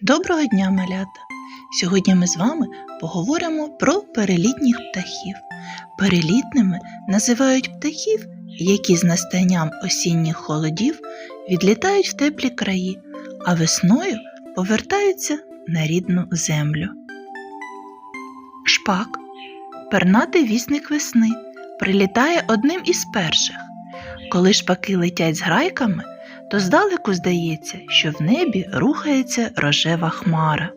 Доброго дня, малята! Сьогодні ми з вами поговоримо про перелітніх птахів. Перелітними називають птахів, які з настанням осінніх холодів відлітають в теплі краї, а весною повертаються на рідну землю. Шпак пернатий вісник весни прилітає одним із перших. Коли шпаки летять з грайками, то здалеку здається, що в небі рухається рожева хмара.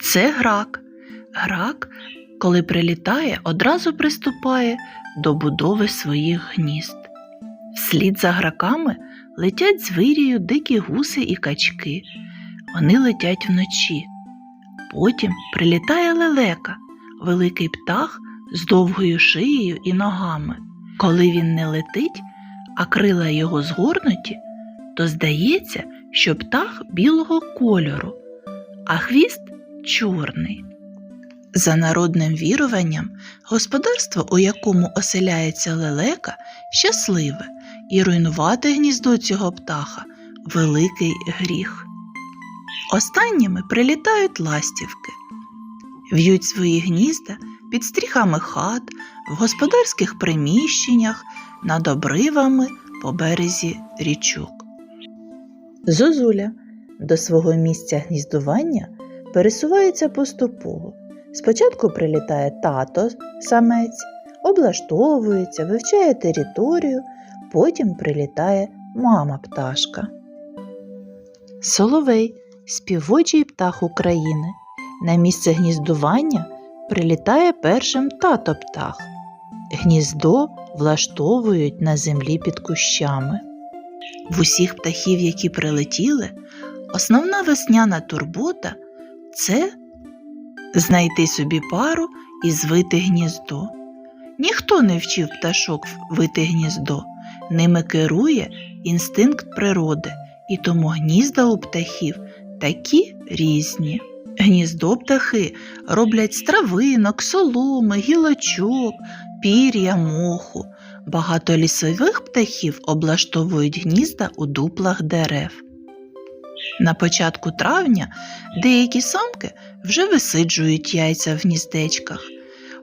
Це грак. Грак, коли прилітає, одразу приступає до будови своїх гнізд. Вслід за граками летять звирію дикі гуси і качки. Вони летять вночі. Потім прилітає лелека, великий птах з довгою шиєю і ногами. Коли він не летить, а крила його згорнуті, то здається, що птах білого кольору, а хвіст чорний. За народним віруванням, господарство, у якому оселяється лелека, щасливе, і руйнувати гніздо цього птаха великий гріх. Останніми прилітають ластівки, в'ють свої гнізда під стріхами хат, в господарських приміщеннях, над обривами по березі річок. Зозуля до свого місця гніздування пересувається поступово. Спочатку прилітає тато самець, облаштовується, вивчає територію, потім прилітає мама пташка. Соловей співочий птах України. На місце гніздування прилітає першим тато птах. Гніздо влаштовують на землі під кущами. В усіх птахів, які прилетіли, основна весняна турбота це знайти собі пару і звити гніздо. Ніхто не вчив пташок вити гніздо, ними керує інстинкт природи, і тому гнізда у птахів такі різні. Гніздо птахи роблять з травинок, соломи, гілочок, пір'я, моху. Багато лісових птахів облаштовують гнізда у дуплах дерев. На початку травня деякі самки вже висиджують яйця в гніздечках.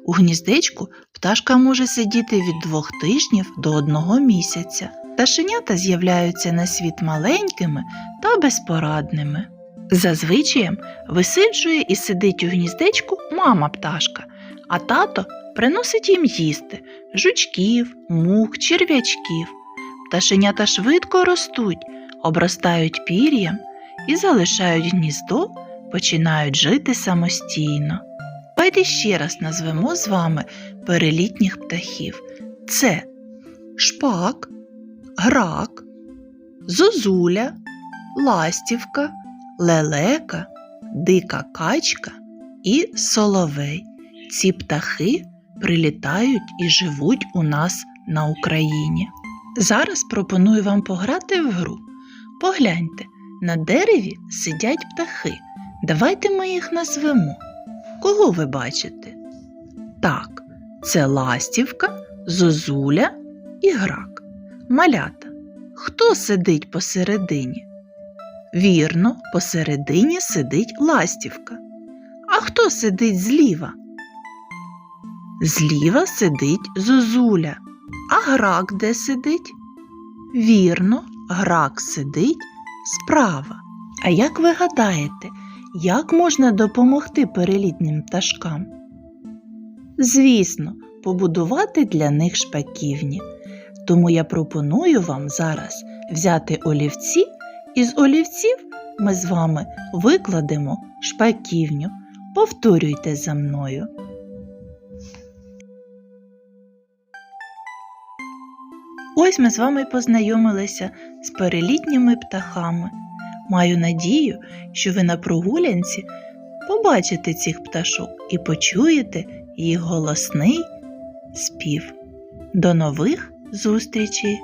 У гніздечку пташка може сидіти від двох тижнів до одного місяця. Пташенята з'являються на світ маленькими та безпорадними. Зазвичаєм висиджує і сидить у гніздечку мама пташка, а тато приносить їм їсти жучків, мух, черв'ячків. Пташенята швидко ростуть, обростають пір'ям і залишають гніздо, починають жити самостійно. Давайте ще раз назвемо з вами перелітніх птахів. Це шпак, грак, зозуля, ластівка, лелека, дика качка і соловей. Ці птахи прилітають і живуть у нас на Україні. Зараз пропоную вам пограти в гру. Погляньте, на дереві сидять птахи. Давайте ми їх назвемо. Кого ви бачите? Так, це ластівка, зозуля і грак. Малята. Хто сидить посередині? Вірно, посередині сидить ластівка. А хто сидить зліва? Зліва сидить зозуля. А грак де сидить? Вірно, грак сидить справа. А як ви гадаєте, як можна допомогти перелітнім пташкам? Звісно, побудувати для них шпаківні. Тому я пропоную вам зараз взяти олівці, і з олівців ми з вами викладемо шпаківню. Повторюйте за мною. Ось ми з вами познайомилися з перелітніми птахами. Маю надію, що ви на прогулянці побачите цих пташок і почуєте їх голосний спів. До нових зустрічей!